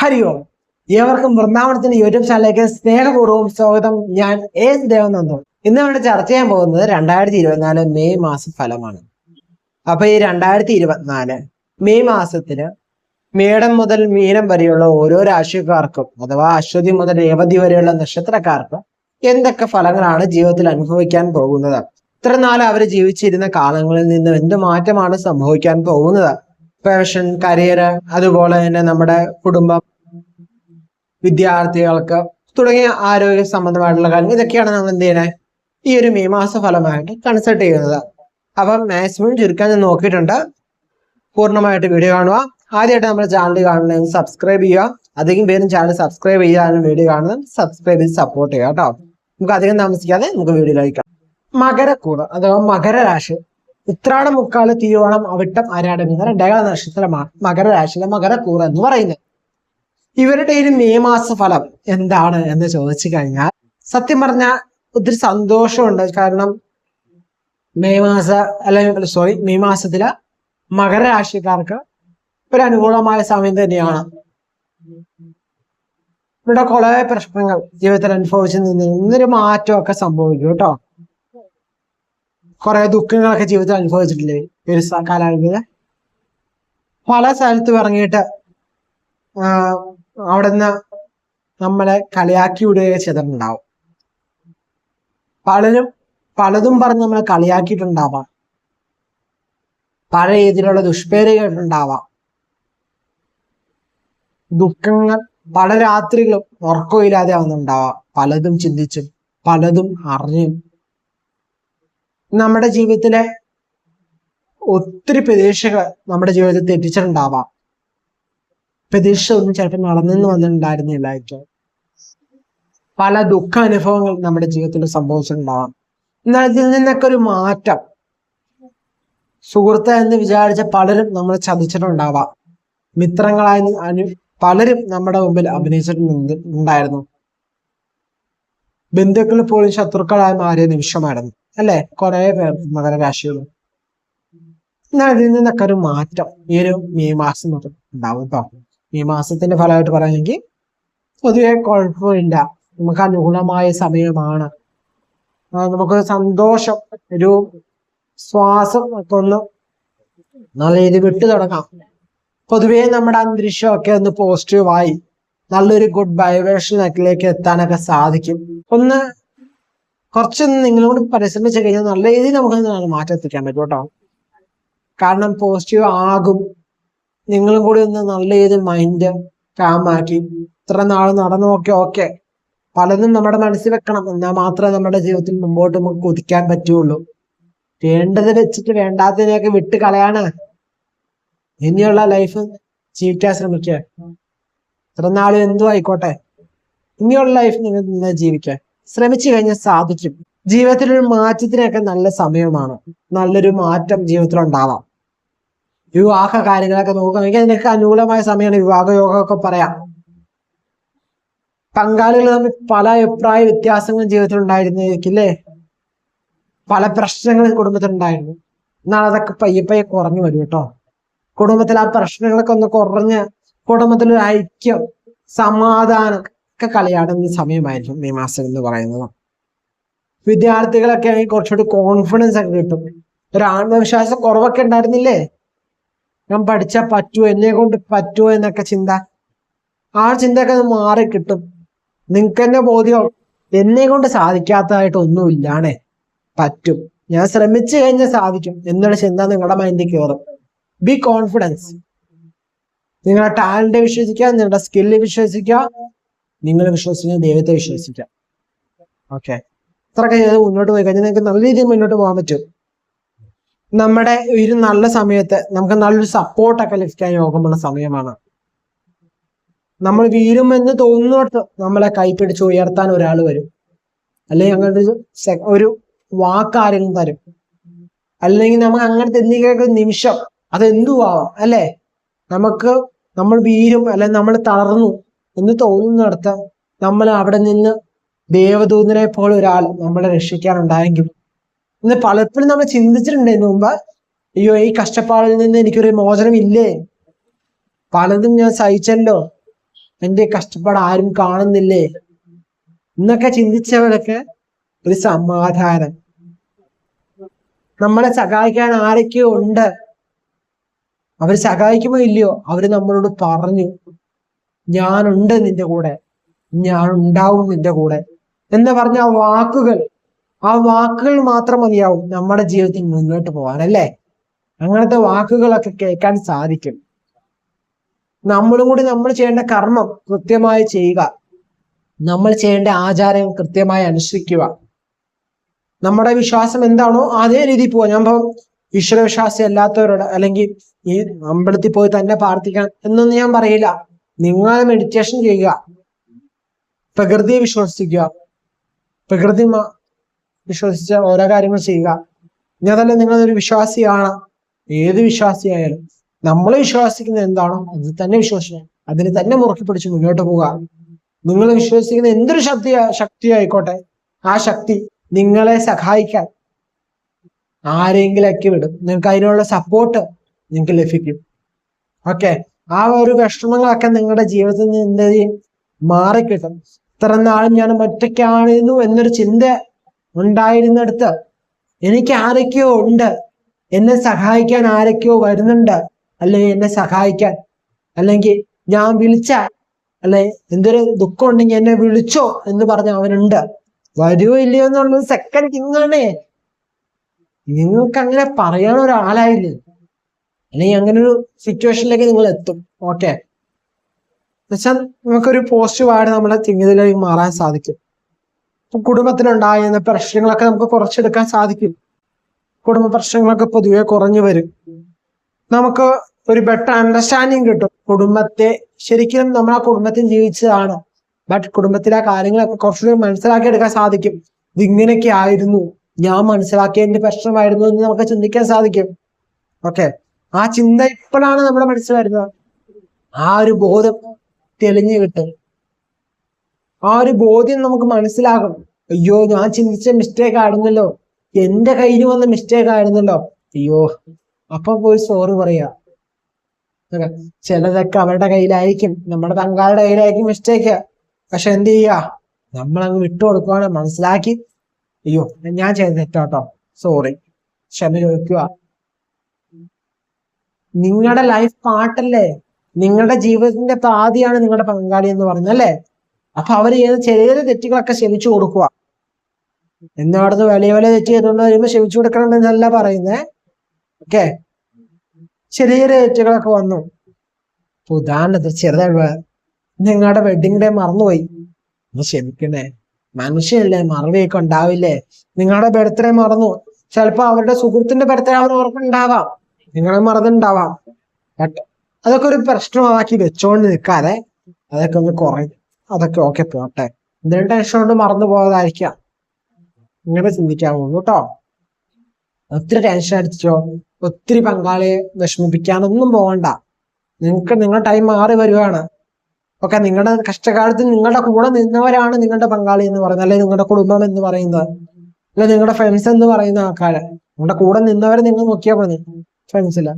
ഹരി ഓം. ഏവർക്കും വൃന്ദാവനത്തിന്റെ യൂട്യൂബ് ചാനലിലേക്ക് സ്നേഹപൂർവം സ്വാഗതം. ഞാൻ എസ് ദേവനന്ദൻ ഇന്ന് ഇവിടെ ചർച്ച ചെയ്യാൻ പോകുന്നത് രണ്ടായിരത്തി ഇരുപത്തിനാല് മെയ് മാസ ഫലമാണ്. അപ്പൊ ഈ രണ്ടായിരത്തി ഇരുപത്തിനാല് മെയ് മാസത്തിൽ മേടം മുതൽ മീനം വരെയുള്ള ഓരോ രാശിക്കാർക്കും അഥവാ അശ്വതി മുതൽ രേവതി വരെയുള്ള നക്ഷത്രക്കാർക്കും എന്തൊക്കെ ഫലങ്ങളാണ് ജീവിതത്തിൽ അനുഭവിക്കാൻ പോകുന്നത്? ഇത്ര നാൾ അവർ ജീവിച്ചിരുന്ന കാലങ്ങളിൽ നിന്ന് എന്ത് മാറ്റമാണ് സംഭവിക്കാൻ പോകുന്നത്? പാഷൻ കരിയർ അതുപോലെ തന്നെ നമ്മുടെ കുടുംബം വിദ്യാർത്ഥികൾക്ക് തുടങ്ങിയ ആരോഗ്യ സംബന്ധമായിട്ടുള്ള കാര്യങ്ങൾ. ഇതൊക്കെയാണ് നമ്മൾ എന്ത് ചെയ്യുന്നത്? ഈ ഒരു മെയ് മാസ ഫലമായിട്ട് കൺസൾട്ട് ചെയ്യുന്നത്. അപ്പം മാക്സിമം ചുരുക്കാൻ ഞാൻ നോക്കിയിട്ടുണ്ട്. പൂർണമായിട്ട് വീഡിയോ കാണുക. ആദ്യമായിട്ട് നമ്മുടെ ചാനൽ കാണണമെങ്കിൽ സബ്സ്ക്രൈബ് ചെയ്യുക. അധികം പേരും ചാനൽ സബ്സ്ക്രൈബ് ചെയ്യാനും വീഡിയോ കാണുന്നത് സബ്സ്ക്രൈബ് ചെയ്ത് സപ്പോർട്ട് ചെയ്യുക കേട്ടോ. നമുക്ക് അധികം താമസിക്കാതെ നമുക്ക് വീഡിയോ ലൈക്കാം മകരക്കൂറ് അഥവാ മകരരാശി. ഉത്രാടം മുക്കാൽ തിരുവോണം അവിട്ടം അരാടം എന്ന രണ്ടേകാല നക്ഷത്രമാണ് മകരരാശിയിലെ മകരക്കൂർ എന്ന് പറയുന്നത്. ഇവരുടെ ഈ മെയ് ഫലം എന്താണ് എന്ന് ചോദിച്ചു കഴിഞ്ഞാൽ സത്യം പറഞ്ഞാൽ ഒത്തിരി സന്തോഷമുണ്ട്. കാരണം മെയ് മാസ അല്ലെങ്കിൽ സോറി മെയ് മാസത്തിൽ മകരരാശിക്കാർക്ക് ഒരു അനുകൂലമായ സമയം തന്നെയാണ്. ഇവിടെ കുറെ പ്രശ്നങ്ങൾ ജീവിതത്തിൽ അനുഭവിച്ചു നിന്നിരുന്നൊരു മാറ്റമൊക്കെ സംഭവിക്കും കേട്ടോ. കുറെ ദുഃഖങ്ങളൊക്കെ ജീവിതത്തിൽ അനുഭവിച്ചിട്ടില്ലേ? ഒരു കാലയളവിൽ പല സ്ഥലത്തും ഇറങ്ങിയിട്ട് അവിടെ നിന്ന് നമ്മളെ കളിയാക്കി വിടുകയൊക്കെ ചെയ്തിട്ടുണ്ടാവും. പലരും പലതും പറഞ്ഞ് നമ്മളെ കളിയാക്കിയിട്ടുണ്ടാവാം. പല രീതിയിലുള്ള ദുഷ്പേര് ദുഃഖങ്ങൾ പല രാത്രികളും ഉറക്കമില്ലാതെ ആവുന്നുണ്ടാവാം. പലതും ചിന്തിച്ചും പലതും അറിഞ്ഞും. നമ്മുടെ ജീവിതത്തിലെ ഒത്തിരി പ്രതീക്ഷകൾ നമ്മുടെ ജീവിതത്തിൽ തെറ്റിച്ചിട്ടുണ്ടാവാം. പ്രതീക്ഷ ഒന്നും ചിലപ്പോൾ നടന്നെന്ന് വന്നിട്ടുണ്ടായിരുന്നില്ലായിരിക്കും പല ദുഃഖ അനുഭവങ്ങൾ നമ്മുടെ ജീവിതത്തിൽ സംഭവിച്ചിട്ടുണ്ടാവാം. എന്നാൽ ഇതിൽ നിന്നൊക്കെ ഒരു മാറ്റം. സുഹൃത്ത് എന്ന് വിചാരിച്ച പലരും നമ്മൾ ചതിച്ചിട്ടുണ്ടാവാം. മിത്രങ്ങളായി അനു പലരും നമ്മുടെ മുമ്പിൽ അഭിനയിച്ചിട്ടുണ്ട് ഉണ്ടായിരുന്നു ബന്ധുക്കൾ പോലും ശത്രുക്കളായി മാറിയ നിമിഷമായിരുന്നു. അല്ലെ? കുറെ മകരരാശികളും എന്നാൽ ഇതിൽ നിന്നൊക്കെ ഒരു മാറ്റം ഈ ഒരു മെയ് മാസം മുതൽ ഉണ്ടാവും കേട്ടോ മെയ് മാസത്തിന്റെ ഫലമായിട്ട് പറയുകയാണെങ്കിൽ പൊതുവെ കുഴപ്പമില്ല. നമുക്ക് അനുകൂലമായ സമയമാണ്. നമുക്ക് സന്തോഷം ഒരു ശ്വാസം ഒക്കെ ഒന്ന് നല്ല രീതിയിൽ വിട്ടു തുടങ്ങാം. പൊതുവേ നമ്മുടെ അന്തരീക്ഷമൊക്കെ ഒന്ന് പോസിറ്റീവായി നല്ലൊരു ഗുഡ് വൈബ്രേഷനിലേക്ക് എത്താനൊക്കെ സാധിക്കും. ഒന്ന് കുറച്ചൊന്ന് കൂടി പരിശ്രമിച്ചു കഴിഞ്ഞാൽ നല്ല രീതിയിൽ നമുക്ക് മാറ്റം എത്തിക്കാൻ പറ്റും കേട്ടോ. കാരണം പോസിറ്റീവ് ആകും. നിങ്ങളും കൂടി ഒന്ന് നല്ല രീതിയിൽ മൈൻഡ് കാമാക്കി ഇത്ര നാൾ നടന്നു നോക്കി ഓക്കെ പലതും നമ്മുടെ മനസ്സിൽ വെക്കണം. എന്നാൽ മാത്രമേ നമ്മുടെ ജീവിതത്തിൽ മുമ്പോട്ട് നമുക്ക് കുതിക്കാൻ പറ്റുള്ളൂ. വേണ്ടത് വെച്ചിട്ട് വേണ്ടാത്തതിനെയൊക്കെ വിട്ട് കളയാണ്. ഇനിയുള്ള ലൈഫ് ജീവിക്കാൻ ശ്രമിക്കുക. ഇത്ര നാളും എന്തോ ആയിക്കോട്ടെ. ഇനിയുള്ള ലൈഫ് നിങ്ങൾ നിന്ന് ജീവിക്കാൻ ശ്രമിച്ചു കഴിഞ്ഞാൽ സാധിക്കും ജീവിതത്തിലൊരു മാറ്റത്തിനൊക്കെ നല്ല സമയമാണ്. നല്ലൊരു മാറ്റം ജീവിതത്തിൽ ഉണ്ടാവാം വിവാഹ കാര്യങ്ങളൊക്കെ നോക്കുകയാണെങ്കിൽ അതിനൊക്കെ അനുകൂലമായ സമയമാണ് വിവാഹ യോഗമൊക്കെ പറയാം. പങ്കാളികൾ തമ്മിൽ പല അഭിപ്രായ വ്യത്യാസങ്ങളും ജീവിതത്തിൽ ഉണ്ടായിരുന്നിരിക്കില്ലേ പല പ്രശ്നങ്ങളും കുടുംബത്തിൽ ഉണ്ടായിരുന്നു എന്നാൽ അതൊക്കെ പയ്യെ പയ്യെ കുറഞ്ഞു വരും കേട്ടോ. കുടുംബത്തിൽ ആ പ്രശ്നങ്ങളൊക്കെ ഒന്ന് കുറഞ്ഞ് കുടുംബത്തിൽ ഒരു ഐക്യം സമാധാനം ഒക്കെ കളിയാടുന്ന സമയമായിരിക്കും മെയ് മാസം എന്ന് പറയുന്നത്. വിദ്യാർത്ഥികളൊക്കെ ആണെങ്കിൽ കുറച്ചുകൂടി കോൺഫിഡൻസ് ഒക്കെ കിട്ടും. ഒരു ആത്മവിശ്വാസം കുറവൊക്കെ ഉണ്ടായിരുന്നില്ലേ? ഞാൻ പഠിച്ചാൽ പറ്റുമോ എന്നെ കൊണ്ട് പറ്റുമോ എന്നൊക്കെ ചിന്ത. ആ ചിന്തയൊക്കെ മാറി കിട്ടും. നിങ്ങൾക്ക് തന്നെ ബോധ്യം എന്നെ കൊണ്ട് സാധിക്കാത്തതായിട്ട് ഒന്നുമില്ലാണേ പറ്റും. ഞാൻ ശ്രമിച്ചു കഴിഞ്ഞാൽ സാധിക്കും. എന്നുള്ള ചിന്ത നിങ്ങളുടെ മൈൻഡിൽ കയറും. ബി കോൺഫിഡൻസ് നിങ്ങളുടെ ടാലന്റ് വിശ്വസിക്കുക നിങ്ങളുടെ സ്കില്ല് വിശ്വസിക്കുക നിങ്ങൾ വിശ്വസിക്കുന്ന ദൈവത്തെ വിശ്വസിക്കാം ഓക്കെ ഇത്രയൊക്കെ ചെയ്ത് മുന്നോട്ട് പോയി കഴിഞ്ഞാൽ നിങ്ങൾക്ക് നല്ല രീതിയിൽ മുന്നോട്ട് പോകാൻ പറ്റും. നമ്മുടെ ഒരു നല്ല സമയത്ത് നമുക്ക് നല്ലൊരു സപ്പോർട്ടൊക്കെ ലഭിക്കാൻ യോഗമുള്ള സമയമാണ്. നമ്മൾ വീഴുമെന്ന് തോന്നുന്നിടത്ത് നമ്മളെ കൈപ്പിടിച്ച് ഉയർത്താൻ ഒരാൾ വരും. അല്ലെങ്കിൽ അങ്ങനത്തെ ഒരു വാക്കാരെങ്കിലും തരും. അല്ലെങ്കിൽ നമുക്ക് അങ്ങനത്തെ എന്തെങ്കിലും ഒരു നിമിഷം അത് എന്തുവാവാം അല്ലേ? നമുക്ക് നമ്മൾ വീരും അല്ലെങ്കിൽ നമ്മൾ തളർന്നു എന്ന് തോന്നുന്നിടത്ത് നമ്മൾ അവിടെ നിന്ന് ദേവദൂതനെ പോലെ ഒരാൾ നമ്മളെ രക്ഷിക്കാനുണ്ടായെങ്കിൽ. ഇന്ന് പലപ്പോഴും നമ്മൾ ചിന്തിച്ചിട്ടുണ്ട് മുമ്പ് അയ്യോ ഈ കഷ്ടപ്പാടിൽ നിന്ന് എനിക്കൊരു മോചനം ഇല്ലേ? പലതും ഞാൻ സഹിച്ചല്ലോ. എന്റെ കഷ്ടപ്പാട് ആരും കാണുന്നില്ലേ? എന്നൊക്കെ ചിന്തിച്ചവരൊക്കെ ഒരു സമാധാനം. നമ്മളെ സഹായിക്കാൻ ആരൊക്കെയോ ഉണ്ട്. അവർ സഹായിക്കുമോ ഇല്ലയോ? അവർ നമ്മളോട് പറഞ്ഞു. ഞാനുണ്ട് നിന്റെ കൂടെ. ഞാൻ ഉണ്ടാവും നിന്റെ കൂടെ. എന്ന് പറഞ്ഞ ആ വാക്കുകൾ? ആ വാക്കുകൾ മാത്രം മതിയാവും നമ്മുടെ ജീവിതത്തിൽ മുന്നോട്ട് പോകാൻ അല്ലേ അങ്ങനത്തെ വാക്കുകളൊക്കെ കേൾക്കാൻ സാധിക്കും. നമ്മളും കൂടി നമ്മൾ ചെയ്യേണ്ട കർമ്മം കൃത്യമായി ചെയ്യുക. നമ്മൾ ചെയ്യേണ്ട ആചാരങ്ങൾ കൃത്യമായി അനുഷ്ഠിക്കുക. നമ്മുടെ വിശ്വാസം എന്താണോ അതേ രീതിയിൽ പോവാ. ഞാൻ ഇപ്പം ഈശ്വരവിശ്വാസി അല്ലാത്തവരോട് അല്ലെങ്കിൽ ഈ അമ്പലത്തിൽ പോയി തന്നെ പ്രാർത്ഥിക്കണം എന്നൊന്നും ഞാൻ പറയില്ല. നിങ്ങൾ മെഡിറ്റേഷൻ ചെയ്യുക. പ്രകൃതിയെ വിശ്വസിക്കുക. പ്രകൃതി വിശ്വസിച്ച ഓരോ കാര്യങ്ങൾ ചെയ്യുക. ഇനി അതല്ല നിങ്ങളൊരു വിശ്വാസിയാണ്. ഏത് വിശ്വാസിയായാലും. നമ്മൾ വിശ്വസിക്കുന്നത് എന്താണോ അത് തന്നെ വിശ്വസിക്കുക അതിനെ തന്നെ മുറുക്കി പിടിച്ച് മുന്നോട്ട് പോവുക. നിങ്ങൾ വിശ്വസിക്കുന്ന എന്തൊരു ശക്തി ശക്തി ആയിക്കോട്ടെ ആ ശക്തി നിങ്ങളെ സഹായിക്കാൻ ആരെങ്കിലൊക്കെ വിടും. നിങ്ങൾക്ക് അതിനുള്ള സപ്പോർട്ട് നിങ്ങൾക്ക് ലഭിക്കും. ഓക്കെ ആ ഒരു വിഷമങ്ങളൊക്കെ നിങ്ങളുടെ ജീവിതത്തിൽ നിന്ന് മാറിക്കിട്ടും. ഇത്ര നാളും ഞാൻ ഒറ്റയ്ക്കായിരുന്നു എന്നൊരു ചിന്ത ഉണ്ടായിരുന്നിടത്ത് എനിക്ക് ആരൊക്കെയോ ഉണ്ട്. എന്നെ സഹായിക്കാൻ ആരൊക്കെയോ വരുന്നുണ്ട്. അല്ലെങ്കിൽ എന്നെ സഹായിക്കാൻ. അല്ലെങ്കിൽ ഞാൻ വിളിച്ച അല്ലെ എന്തൊരു ദുഃഖം ഉണ്ടെങ്കിൽ എന്നെ വിളിച്ചോ എന്ന് പറഞ്ഞ അവനുണ്ട്. വരുമോ ഇല്ലയോ എന്നുള്ളത് സെക്കൻഡ് തിങ്ങാണേ നിങ്ങൾക്ക് അങ്ങനെ പറയാൻ ഒരാളായില്ലേ? അല്ലെങ്കിൽ അങ്ങനെ ഒരു സിറ്റുവേഷനിലേക്ക് നിങ്ങൾ എത്തും ഓക്കെ എന്നുവെച്ചാൽ നമുക്കൊരു പോസിറ്റീവായിട്ട് നമ്മുടെ ചിന്തയിലേക്ക് മാറാൻ സാധിക്കും. ഇപ്പം കുടുംബത്തിലുണ്ടായിരുന്ന പ്രശ്നങ്ങളൊക്കെ നമുക്ക് കുറച്ചെടുക്കാൻ സാധിക്കും. കുടുംബ പ്രശ്നങ്ങളൊക്കെ പൊതുവെ കുറഞ്ഞു വരും. നമുക്ക് ഒരു ബെറ്റർ അണ്ടർസ്റ്റാൻഡിങ് കിട്ടും. കുടുംബത്തെ ശരിക്കും നമ്മൾ ആ കുടുംബത്തിൽ ജീവിച്ചതാണ്? ബട്ട് കുടുംബത്തിലെ കാര്യങ്ങളൊക്കെ കുറച്ചുകൂടി മനസ്സിലാക്കി എടുക്കാൻ സാധിക്കും ഇതിങ്ങനെയൊക്കെ ആയിരുന്നു. ഞാൻ മനസ്സിലാക്കിയതിന്റെ പ്രശ്നമായിരുന്നു എന്ന് നമുക്ക് ചിന്തിക്കാൻ സാധിക്കും. ഓക്കെ ആ ചിന്ത ഇപ്പോഴാണ് നമ്മുടെ മനസ്സിൽ വരുന്നത് ആ ഒരു ബോധം തെളിഞ്ഞു കിട്ടും. ആ ഒരു ബോധ്യം നമുക്ക് മനസ്സിലാകും. അയ്യോ ഞാൻ ചിന്തിച്ച മിസ്റ്റേക്ക് ആയിരുന്നല്ലോ. എന്റെ കയ്യിൽ വന്ന മിസ്റ്റേക്ക് ആയിരുന്നല്ലോ. അയ്യോ അപ്പൊ പോയി സോറി പറയാ. ചിലതൊക്കെ അവരുടെ കയ്യിലായിരിക്കും. നമ്മുടെ തങ്കാളുടെ കയ്യിലായിരിക്കും മിസ്റ്റേക്ക് പക്ഷെ എന്ത് ചെയ്യാ? നമ്മൾ അങ്ങ് വിട്ടുകൊടുക്കുവാണ് മനസ്സിലാക്കി. അയ്യോ ഞാൻ ചെയ്ത തെറ്റാട്ടോ. സോറി ക്ഷമ ചോദിക്കുക. നിങ്ങളുടെ ലൈഫ് പാർട്ടല്ലേ നിങ്ങളുടെ ജീവിതത്തിന്റെ പാതിയാണ് നിങ്ങളുടെ പങ്കാളി എന്ന് പറഞ്ഞല്ലേ അപ്പൊ അവർ ചെയ്യുന്ന ചെറിയ തെറ്റുകളൊക്കെ ക്ഷമിച്ചു കൊടുക്കുക. എന്നവിടുന്ന് വലിയ വലിയ തെറ്റ് ചെയ്തുകൊണ്ട് വരുമ്പോ ക്ഷമിച്ചു കൊടുക്കണം എന്നല്ല പറയുന്നേ. ഓക്കെ ചെറിയ ചെറിയ തെറ്റുകളൊക്കെ വന്നു. ഇപ്പൊ ഉദാഹരണത്തിന് ചെറുതായി നിങ്ങളുടെ വെഡിങ് ഡേ മറന്നുപോയി. ഒന്ന് ക്ഷമിക്കണേ. മനുഷ്യല്ലേ മറവിയൊക്കെ ഉണ്ടാവില്ലേ? നിങ്ങളുടെ ബർത്ത്ഡേ മറന്നു. ചിലപ്പോ അവരുടെ സുഹൃത്തിന്റെ ബർത്ത്ഡേ അവർ ഓർക്കുന്നുണ്ടാവാം നിങ്ങളെ മറന്നുണ്ടാവാം. അതൊക്കെ ഒരു പ്രശ്നമാക്കി വെച്ചോണ്ട് നിൽക്കാതെ അതൊക്കെ ഒന്ന് കുറയും അതൊക്കെ ഓക്കെ പോട്ടെ. എന്തെങ്കിലും ടെൻഷൻ കൊണ്ട് മറന്നു പോകാതായിരിക്കാം. ഇങ്ങനെ ചിന്തിക്കാവുള്ളൂ കേട്ടോ ഒത്തിരി ടെൻഷൻ അടിച്ചോ? ഒത്തിരി പങ്കാളിയെ വിഷമിപ്പിക്കാനൊന്നും പോകണ്ട നിങ്ങൾക്ക് നിങ്ങളുടെ ടൈം മാറി വരുവാണ്. ഓക്കെ നിങ്ങളുടെ കഷ്ടകാലത്ത് നിങ്ങളുടെ കൂടെ നിന്നവരാണ് നിങ്ങളുടെ പങ്കാളി എന്ന് പറയുന്നത്. അല്ലെങ്കിൽ നിങ്ങളുടെ കുടുംബം എന്ന് പറയുന്നത്. അല്ലെങ്കിൽ നിങ്ങളുടെ ഫ്രണ്ട്സ് എന്ന് പറയുന്ന ആൾക്കാര്. നിങ്ങളുടെ കൂടെ നിന്നവരെ നിങ്ങൾ നോക്കിയാൽ മതി. ഫ്രണ്ട്സിൽ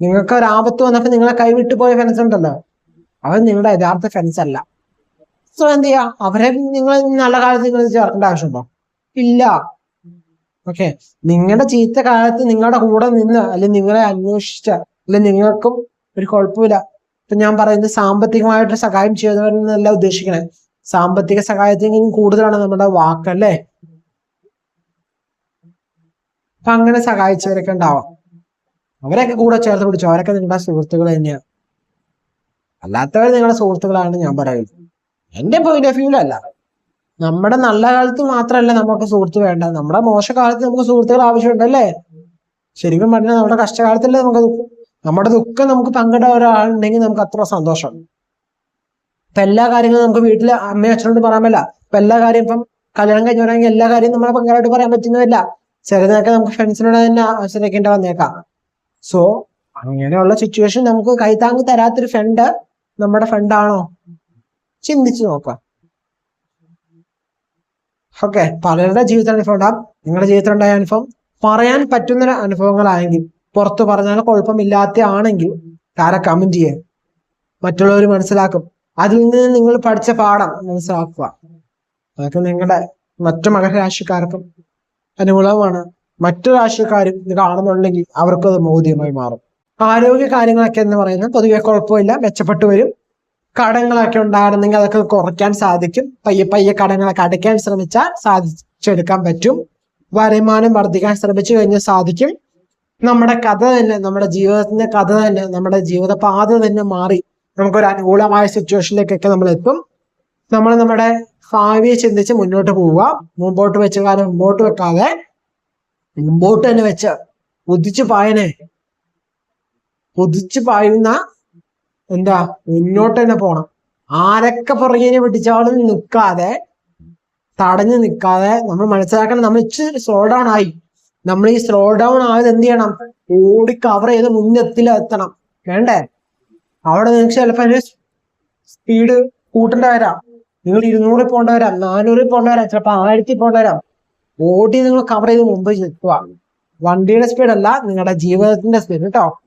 നിങ്ങൾക്ക് ഒരു ആപത്ത് വന്നപ്പോ നിങ്ങളെ കൈവിട്ടു പോയ ഫ്രണ്ട്സ് ഉണ്ടല്ലോ. അവർ നിങ്ങളുടെ യഥാർത്ഥ ഫ്രണ്ട്സ് അല്ല. സോ എന്ത് ചെയ്യാ? അവരെ നിങ്ങൾ നല്ല കാലത്ത് നിങ്ങൾ ചേർക്കേണ്ട ആവശ്യമുണ്ടോ? ഇല്ല. ഓക്കെ നിങ്ങളുടെ ചീത്ത കാലത്ത് നിങ്ങളുടെ കൂടെ നിന്ന് അല്ലെങ്കിൽ നിങ്ങളെ അന്വേഷിച്ച അല്ലെങ്കിൽ നിങ്ങൾക്കും ഒരു കുഴപ്പമില്ല. ഇപ്പൊ ഞാൻ പറയുന്നത് സാമ്പത്തികമായിട്ട് സഹായം ചെയ്യുന്നവരെന്നല്ല ഉദ്ദേശിക്കണേ. സാമ്പത്തിക സഹായത്തിനും കൂടുതലാണ് നമ്മുടെ വാക്കല്ലേ അപ്പൊ അങ്ങനെ സഹായിച്ചവരൊക്കെ ഉണ്ടാവാം. അവരൊക്കെ കൂടെ ചേർത്ത് പിടിച്ചു. അവരൊക്കെ നിങ്ങളുടെ സുഹൃത്തുക്കൾ തന്നെയാണ് അല്ലാത്തവർ നിങ്ങളുടെ സുഹൃത്തുക്കളാണ് ഞാൻ പറയുന്നത് എന്റെ പോയിന്റ് ഓഫ് വ്യൂലല്ല നമ്മുടെ നല്ല കാലത്ത് മാത്രമല്ല നമുക്ക് സുഹൃത്ത് വേണ്ട നമ്മുടെ മോശകാലത്ത് നമുക്ക് സുഹൃത്തുക്കൾ ആവശ്യമുണ്ടല്ലേ? ശരിക്കും പറഞ്ഞാൽ നമ്മുടെ കഷ്ടകാലത്തല്ലേ നമുക്ക് നമ്മുടെ ദുഃഖം നമുക്ക് പങ്കിടാൻ ഒരാളുണ്ടെങ്കിൽ നമുക്ക് അത്ര സന്തോഷം. ഇപ്പൊ എല്ലാ കാര്യങ്ങളും നമുക്ക് വീട്ടിൽ അമ്മയും അച്ഛനോട് പറയാൻ പറ്റില്ല. ഇപ്പൊ എല്ലാ കാര്യം ഇപ്പം കല്യാണം കഴിഞ്ഞവരാണെങ്കിൽ എല്ലാ കാര്യവും നമ്മളെ പങ്കാളായിട്ട് പറയാൻ പറ്റുന്നതല്ല. ചിലതൊക്കെ നമുക്ക് ഫ്രണ്ട്സിനോട് തന്നെ ആശ്രയിക്കേണ്ടി വന്നേക്കാം. സോ അങ്ങനെയുള്ള സിറ്റുവേഷൻ നമുക്ക് കൈത്താങ്ങ് തരാത്തൊരു ഫണ്ട് നമ്മുടെ ഫണ്ടാണോ ചിന്തിച്ചു നോക്കാം. ഓക്കെ പലരുടെ ജീവിതത്തിൽ അനുഭവം നിങ്ങളുടെ ജീവിതത്തിൽ ഉണ്ടായ അനുഭവം? പറയാൻ പറ്റുന്ന അനുഭവങ്ങളായെങ്കിൽ പുറത്ത് പറഞ്ഞാൽ കുഴപ്പമില്ലാത്ത ആണെങ്കിൽ താരെ കമന്റ് ചെയ്യേ. മറ്റുള്ളവർ മനസ്സിലാക്കും. അതിൽ നിന്ന് നിങ്ങൾ പഠിച്ച പാഠം മനസ്സിലാക്കുക. അതൊക്കെ നിങ്ങളുടെ മറ്റു മകരാശിക്കാർക്കും അനുകൂലമാണ് മറ്റു രാഷ്ട്രീയക്കാരും ഇത് കാണുന്നുണ്ടെങ്കിൽ അവർക്കും അത് മോദ്യമായി മാറും. ആരോഗ്യ കാര്യങ്ങളൊക്കെ എന്ന് പറയുന്നത് പൊതുവെ കുഴപ്പമില്ല മെച്ചപ്പെട്ടു വരും. കടങ്ങളൊക്കെ ഉണ്ടായിരുന്നെങ്കിൽ അതൊക്കെ കുറയ്ക്കാൻ സാധിക്കും. പയ്യെ പയ്യെ കടങ്ങളൊക്കെ അടയ്ക്കാൻ ശ്രമിച്ചാൽ സാധിച്ചെടുക്കാൻ പറ്റും. വരുമാനം വർദ്ധിക്കാൻ ശ്രമിച്ചു കഴിഞ്ഞാൽ സാധിക്കും. നമ്മുടെ കഥ തന്നെ നമ്മുടെ ജീവിതത്തിന്റെ കഥ തന്നെ നമ്മുടെ ജീവിത ജീവിതപാത തന്നെ മാറി നമുക്കൊരു അനുകൂലമായ സിറ്റുവേഷനിലേക്കൊക്കെ നമ്മൾ എത്തും. നമ്മൾ നമ്മുടെ ഭാവിയെ ചിന്തിച്ച് മുന്നോട്ട് പോവുക. മുമ്പോട്ട് വെച്ച കാലം മുമ്പോട്ട് വെക്കാതെ മുമ്പോട്ട് തന്നെ വെച്ച. കുതിച്ചു പായനെ. കുതിച്ചു പായുന്ന എന്താ? മുന്നോട്ട് തന്നെ പോണം. ആരൊക്കെ പുറകിനെ പിടിച്ചാലും നിൽക്കാതെ തടഞ്ഞു നിൽക്കാതെ നമ്മൾ മനസ്സിലാക്കണം. നമ്മൾ ഇച്ചിരി സ്ലോ ഡൗൺ ആയി. നമ്മൾ ഈ സ്ലോ ഡൗൺ ആയത് എന്ത് ചെയ്യണം? ഓടി കവർ ചെയ്ത് മുന്നെത്തിലെത്തണം വേണ്ടേ? അവിടെ നിങ്ങൾക്ക് ചിലപ്പോൾ സ്പീഡ് കൂട്ടേണ്ട വരാം. നിങ്ങൾ ഇരുന്നൂറിൽ പോകേണ്ട വരാം നാനൂറിൽ പോകേണ്ട വരാം ചിലപ്പോൾ ആയിരത്തി പോകേണ്ട വരാം. ഓടി നിങ്ങൾ കവർ ചെയ്ത് മുമ്പ് ചെത്തുക വണ്ടിയുടെ സ്പീഡ് അല്ല നിങ്ങളുടെ ജീവിതത്തിന്റെ സ്പീഡ് കേട്ടോ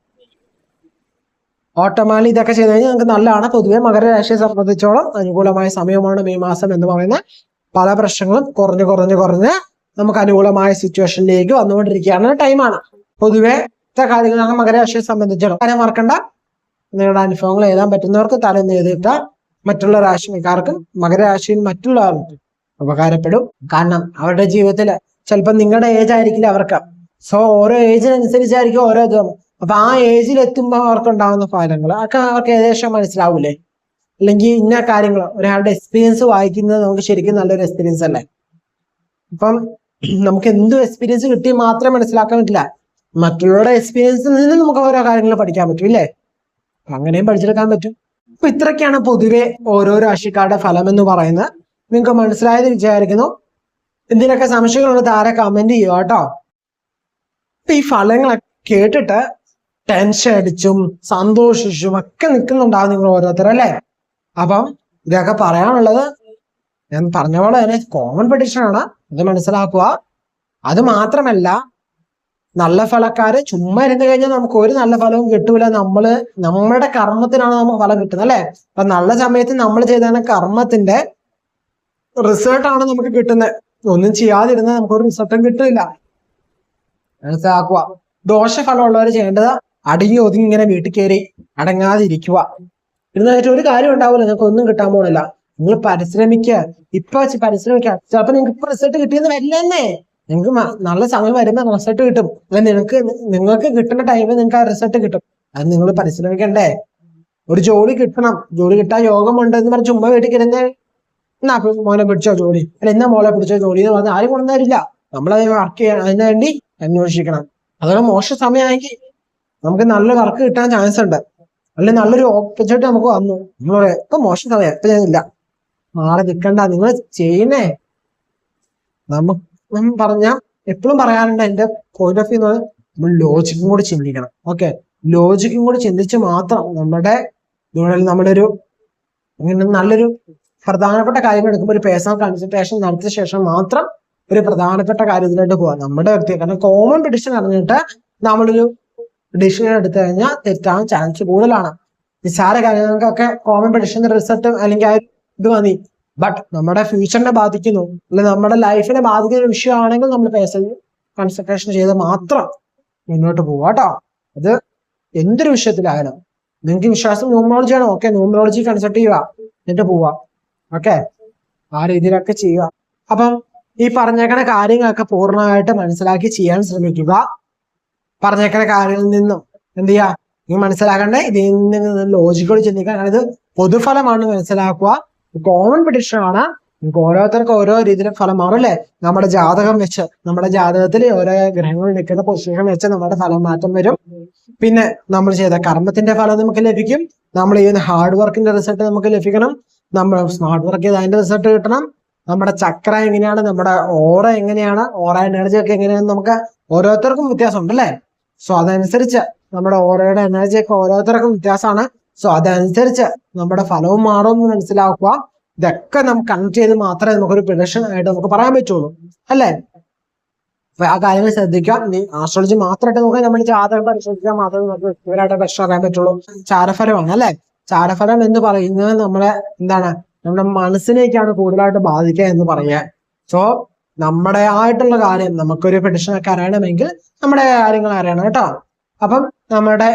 ഓട്ടോമാലി ഇതൊക്കെ ചെയ്ത് കഴിഞ്ഞാൽ നിങ്ങൾക്ക് നല്ലതാണ്. പൊതുവെ മകരരാശിയെ സംബന്ധിച്ചോളം അനുകൂലമായ സമയമാണ് മെയ് മാസം എന്ന് പറയുന്ന പല പ്രശ്നങ്ങളും കുറഞ്ഞ് കുറഞ്ഞ് കുറഞ്ഞ് നമുക്ക് അനുകൂലമായ സിറ്റുവേഷനിലേക്ക് വന്നുകൊണ്ടിരിക്കുകയാണ്. ടൈമാണ് പൊതുവെ ഇത്ര കാര്യങ്ങളാണ് മകരരാശിയെ സംബന്ധിച്ചിടത്തോളം കാര്യം മറക്കണ്ട. നിങ്ങളുടെ അനുഭവങ്ങൾ എഴുതാൻ പറ്റുന്നവർക്ക് തലേന്ന് എഴുതിയിട്ട്. മറ്റുള്ള രാശിക്കാർക്കും മകരരാശിയിൽ മറ്റുള്ളവർക്ക് ഉപകാരപ്പെടും. കാരണം അവരുടെ ജീവിതത്തിൽ ചിലപ്പോൾ നിങ്ങളുടെ ഏജ് ആയിരിക്കില്ല അവർക്ക്. സോ ഓരോ ഏജിനനുസരിച്ചായിരിക്കും ഓരോ ഇതും. അപ്പൊ ആ ഏജിൽ എത്തുമ്പോൾ അവർക്ക് ഉണ്ടാകുന്ന ഫലങ്ങൾ അതൊക്കെ അവർക്ക് ഏകദേശം മനസ്സിലാവൂലേ? അല്ലെങ്കിൽ ഇന്ന കാര്യങ്ങൾ ഒരാളുടെ എക്സ്പീരിയൻസ് വായിക്കുന്നത് നമുക്ക് ശരിക്കും നല്ലൊരു എക്സ്പീരിയൻസ് അല്ലേ? അപ്പം നമുക്ക് എന്തും എക്സ്പീരിയൻസ് കിട്ടി മാത്രമേ മനസ്സിലാക്കാൻ പറ്റില്ല. മറ്റുള്ളവരുടെ എക്സ്പീരിയൻസിൽ നിന്ന് നമുക്ക് ഓരോ കാര്യങ്ങൾ പഠിക്കാൻ പറ്റും ഇല്ലേ? അങ്ങനെയും പഠിച്ചെടുക്കാൻ പറ്റും. അപ്പൊ ഇത്രയൊക്കെയാണ് പൊതുവെ ഓരോ രാശിക്കാരുടെ ഫലം എന്ന് പറയുന്നത്. നിങ്ങൾക്ക് മനസ്സിലായത് വിചാരിക്കുന്നു. എന്തിനൊക്കെ സംശയങ്ങളുണ്ട് താരെ കമന്റ് ചെയ്യുക കേട്ടോ. ഈ ഫലങ്ങളൊക്കെ കേട്ടിട്ട് ടെൻഷൻ അടിച്ചും സന്തോഷിച്ചും ഒക്കെ നിൽക്കുന്നുണ്ടാവും നിങ്ങൾ ഓരോരുത്തരും അല്ലേ? അപ്പം ഇതൊക്കെ പറയാനുള്ളത് ഞാൻ പറഞ്ഞ പോലെ തന്നെ കോമൺ പെഡിഷനാണ് ഇത് മനസ്സിലാക്കുക. അത് മാത്രമല്ല നല്ല ഫലക്കാര് ചുമ്മാ ഇരുന്ന് കഴിഞ്ഞാൽ നമുക്ക് ഒരു നല്ല ഫലവും കിട്ടൂല. നമ്മൾ നമ്മുടെ കർമ്മത്തിനാണ് നമുക്ക് ഫലം കിട്ടുന്നത് അല്ലെ? അപ്പൊ നല്ല സമയത്ത് നമ്മൾ ചെയ്ത കർമ്മത്തിന്റെ റിസൾട്ടാണ് നമുക്ക് കിട്ടുന്നത് ഒന്നും ചെയ്യാതിരുന്നാൽ നമുക്കൊരു റിസൾട്ടും കിട്ടില്ല മനസ്സിലാക്കുക ദോഷഫലമുള്ളവർ ചെയ്യേണ്ടത് അടങ്ങി ഒതുങ്ങി ഇങ്ങനെ വീട്ടിൽ കയറി അടങ്ങാതിരിക്കുക ഇരുന്നായിട്ട് ഒരു കാര്യം ഉണ്ടാവില്ല നിങ്ങൾക്ക് ഒന്നും കിട്ടാൻ പോണില്ല. നിങ്ങൾ പരിശ്രമിക്കുക ഇപ്പൊ പരിശ്രമിക്കുക ചിലപ്പോ നിങ്ങൾക്ക് ഇപ്പൊ റിസൾട്ട് കിട്ടിയെന്ന് വരില്ലെന്നേ. നിങ്ങൾക്ക് നല്ല സമയം വരുമ്പോൾ റിസൾട്ട് കിട്ടും. അല്ല നിങ്ങൾക്ക് നിങ്ങൾക്ക് കിട്ടുന്ന ടൈമിൽ നിങ്ങൾക്ക് ആ റിസൾട്ട് കിട്ടും. അത് നിങ്ങൾ പരിശ്രമിക്കണ്ടേ? ഒരു ജോലി കിട്ടണം. ജോലി കിട്ടാൻ യോഗമുണ്ടെന്ന് പറഞ്ഞ് ചുമ്മാ വീട്ടിൽ കിടന്ന്. എന്നാ മോനെ പിടിച്ചോ ജോലി. അല്ല എന്നാ മോളെ പിടിച്ചോ ജോലി എന്ന് പറഞ്ഞാൽ ആരും കൊണ്ടുവരില്ല നമ്മളത് വർക്ക് ചെയ്യണം. അതിനു വേണ്ടി അന്വേഷിക്കണം. അതൊരു മോശ സമയമാണെങ്കിൽ നമുക്ക് നല്ല വർക്ക് കിട്ടാൻ ചാൻസ് ഉണ്ട്. അല്ലെ നല്ലൊരു ഓപ്പർച്യൂണിറ്റി നമുക്ക് വന്നു. നമ്മൾ പറയാം ഇപ്പൊ മോശം സമയം ഇപ്പൊ ഞാനില്ല മാറി നിൽക്കണ്ട നിങ്ങൾ ചെയ്യണേ നമുക്ക് പറഞ്ഞ എപ്പോഴും പറയാറുണ്ട് എന്റെ പോയിന്റ് ഓഫ് വ്യൂ നമ്മൾ ലോജിക്കും കൂടി ചിന്തിക്കണം. ഓക്കെ ലോജിക്കും കൂടി ചിന്തിച്ച് മാത്രം നമ്മുടെ നമ്മുടെ ഒരു നല്ലൊരു പ്രധാനപ്പെട്ട കാര്യങ്ങൾ എടുക്കുമ്പോൾ ഒരു പേഴ്സണൽ കൺസൾട്ടേഷൻ നടത്തിയ ശേഷം മാത്രം ഒരു പ്രധാനപ്പെട്ട കാര്യത്തിലായിട്ട് പോവാം. നമ്മുടെ വ്യക്തി കാരണം കോമൺ ഡിസിഷൻ അറിഞ്ഞിട്ട് നമ്മളൊരു ഡിസിഷൻ എടുത്തു കഴിഞ്ഞാൽ തെറ്റാൻ ചാൻസ് കൂടുതലാണ്. നിസ്സാര കാര്യങ്ങൾക്കൊക്കെ കോമൺ ഡിസിഷന്റെ റിസൾട്ട് അല്ലെങ്കിൽ ആ ഇത് മതി. ബട്ട് നമ്മുടെ ഫ്യൂച്ചറിനെ ബാധിക്കുന്നു. അല്ലെങ്കിൽ നമ്മുടെ ലൈഫിനെ ബാധിക്കുന്ന ഒരു വിഷയമാണെങ്കിൽ നമ്മൾ പേഴ്സണൽ കൺസൾട്ടേഷൻ ചെയ്ത് മാത്രം മുന്നോട്ട് പോവാട്ടോ അത് എന്തൊരു വിഷയത്തിലായാലും നിങ്ങൾക്ക് വിശ്വാസം ന്യൂമറോളജി ആണോ. ഓക്കെ ന്യൂമറോളജി കൺസൾട്ട് ചെയ്യുക. എന്നിട്ട് പോവാ. ഓക്കെ? ആ രീതിയിലൊക്കെ ചെയ്യുക. അപ്പം ഈ പറഞ്ഞേക്കണ കാര്യങ്ങളൊക്കെ പൂർണമായിട്ട് മനസ്സിലാക്കി ചെയ്യാൻ ശ്രമിക്കുക. പറഞ്ഞേക്കണ കാര്യങ്ങളിൽ നിന്നും എന്ത് ചെയ്യുക? നിങ്ങൾ മനസ്സിലാക്കണ്ടേ? ഇതിൽ നിന്ന് ലോജിക്കോട് ചിന്തിക്കാൻ അതായത് പൊതുഫലമാണ് മനസ്സിലാക്കുക. കോമൺ പിടിഷൻ ആണ്. നമുക്ക് ഓരോരുത്തർക്കും ഓരോ രീതിയിലും ഫലം മാറും അല്ലേ? നമ്മുടെ ജാതകം വെച്ച് നമ്മുടെ ജാതകത്തിൽ ഓരോ ഗ്രഹങ്ങൾ നിൽക്കുന്ന പൊസിഷൻ വെച്ച് നമ്മുടെ ഫലം മാറ്റം വരും. പിന്നെ നമ്മൾ ചെയ്ത കർമ്മത്തിന്റെ ഫലം നമുക്ക് ലഭിക്കും. നമ്മൾ ചെയ്യുന്ന ഹാർഡ് വർക്കിന്റെ റിസൾട്ട് നമുക്ക് ലഭിക്കണം. നമ്മൾ സ്മാർട്ട് വർക്ക് ചെയ്ത് അതിന്റെ റിസൾട്ട് കിട്ടണം. നമ്മുടെ ചക്ര എങ്ങനെയാണ്? നമ്മുടെ ഓറ എങ്ങനെയാണ്? ഓറ എനർജി ഒക്കെ എങ്ങനെയാണ് നമുക്ക് ഓരോരുത്തർക്കും വ്യത്യാസമുണ്ട് അല്ലേ? സോ അതനുസരിച്ച് നമ്മുടെ ഓറയുടെ എനർജി ഒക്കെ ഓരോരുത്തർക്കും വ്യത്യാസമാണ്. സോ അതനുസരിച്ച് നമ്മുടെ ഫലവും മാറും എന്ന് മനസ്സിലാക്കുക. ഇതൊക്കെ നമുക്ക് കണക്ട് ചെയ്ത് മാത്രമേ നമുക്കൊരു പ്രൊഡക്ഷൻ ആയിട്ട് നമുക്ക് പറയാൻ പറ്റുള്ളൂ. അല്ലേ? ആ കാര്യങ്ങൾ ശ്രദ്ധിക്കാം നീ ആസ്ട്രോളജി മാത്രമായിട്ട് നോക്കാൻ നമ്മൾ ജാതകം പരിശോധിക്കാൻ മാത്രമേ നമുക്ക് വ്യക്തിപരമായിട്ട് പ്രശ്നം അറിയാൻ പറ്റുള്ളൂ. ചാരഫലമാണ് അല്ലേ? ചാരഫലം എന്ന് പറയുന്നത് നമ്മളെ എന്താണ് നമ്മുടെ മനസ്സിനേക്കാണ് കൂടുതലായിട്ട് ബാധിക്കുക എന്ന് പറയാൻ സോ നമ്മുടെ ആയിട്ടുള്ള കാര്യം നമുക്കൊരു പെഡിഷനൊക്കെ അറിയണമെങ്കിൽ നമ്മുടെ കാര്യങ്ങൾ അറിയണം കേട്ടോ. അപ്പം നമ്മുടെ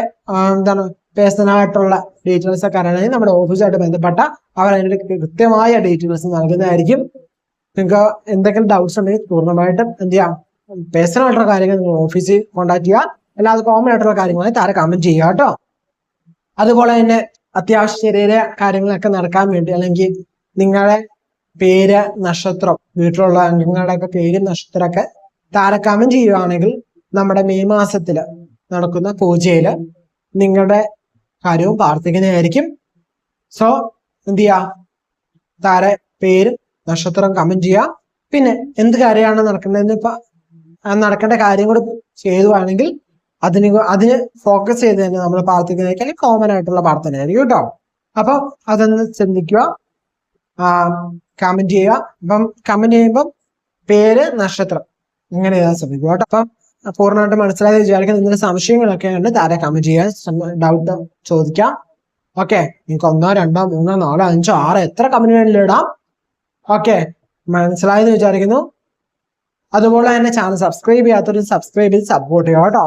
എന്താണ് പേഴ്സണൽ ആയിട്ടുള്ള ഡീറ്റെയിൽസ് ഒക്കെ അറിയണമെങ്കിൽ നമ്മുടെ ഓഫീസുമായിട്ട് ബന്ധപ്പെട്ട അവർ അതിന്റെ കൃത്യമായ ഡീറ്റെയിൽസ് നൽകുന്നതായിരിക്കും. നിങ്ങൾക്ക് എന്തെങ്കിലും ഡൗട്ട്സ് ഉണ്ടെങ്കിൽ പൂർണമായിട്ടും എന്ത് ചെയ്യാം പേഴ്സണൽ ആയിട്ടുള്ള കാര്യങ്ങൾ നിങ്ങൾ ഓഫീസിൽ കോൺടാക്ട് ചെയ്യുക. അല്ലാതെ കോമൺ ആയിട്ടുള്ള കാര്യങ്ങളായി താരെ കമന്റ് ചെയ്യുക കേട്ടോ. അതുപോലെ തന്നെ അത്യാവശ്യ ചെറിയ കാര്യങ്ങളൊക്കെ നടക്കാൻ വേണ്ടി അല്ലെങ്കിൽ നിങ്ങളെ പേര് നക്ഷത്രം വീട്ടിലുള്ള അംഗങ്ങളുടെ ഒക്കെ പേര് നക്ഷത്രമൊക്കെ താരക്കാമം കമന്റ് ചെയ്യുകയാണെങ്കിൽ നമ്മുടെ മെയ് മാസത്തിൽ നടക്കുന്ന പൂജയിൽ നിങ്ങളുടെ കാര്യവും പ്രാർത്ഥിക്കുന്നതായിരിക്കും. സോ എന്ത് ചെയ്യാ? താര പേര് നക്ഷത്രം കമന്റ് ചെയ്യുക. പിന്നെ എന്ത് കാര്യമാണ് നടക്കേണ്ടതെന്ന് ഇപ്പൊ നടക്കേണ്ട കാര്യം കൂടി ചെയ്തുവാണെങ്കിൽ അതിന് അതിന് ഫോക്കസ് ചെയ്ത് തന്നെ നമ്മൾ പ്രാർത്ഥിക്കുന്നതായിരിക്കും അല്ലെങ്കിൽ കോമൺ ആയിട്ടുള്ള പ്രാർത്ഥനയായിരിക്കും കേട്ടോ. അപ്പൊ അതൊന്ന് ചിന്തിക്കുക കമന്റ് ചെയ്യുക. അപ്പം കമന്റ് ചെയ്യുമ്പം പേര് നക്ഷത്രം. ഇങ്ങനെ എഴുതാൻ ശ്രമിക്കുക കേട്ടോ. അപ്പം പൂർണമായിട്ട് മനസ്സിലായി വിചാരിക്കുന്ന. എന്തെങ്കിലും സംശയങ്ങളൊക്കെ ഉണ്ട് താരെ കമന്റ് ചെയ്യാൻ ഡൗട്ട് ചോദിക്കാം. ഓക്കെ നിങ്ങൾക്ക് ഒന്നോ രണ്ടോ മൂന്നോ നാലോ അഞ്ചോ ആറോ എത്ര കമന്റ് വേണമെങ്കിലും ഇടാം. ഓക്കെ മനസ്സിലായെന്ന് വിചാരിക്കുന്നു. അതുപോലെ തന്നെ ചാനൽ സബ്സ്ക്രൈബ് ചെയ്യാത്തവരും സബ്സ്ക്രൈബ് ചെയ്ത് സപ്പോർട്ട് ചെയ്യാം കേട്ടോ.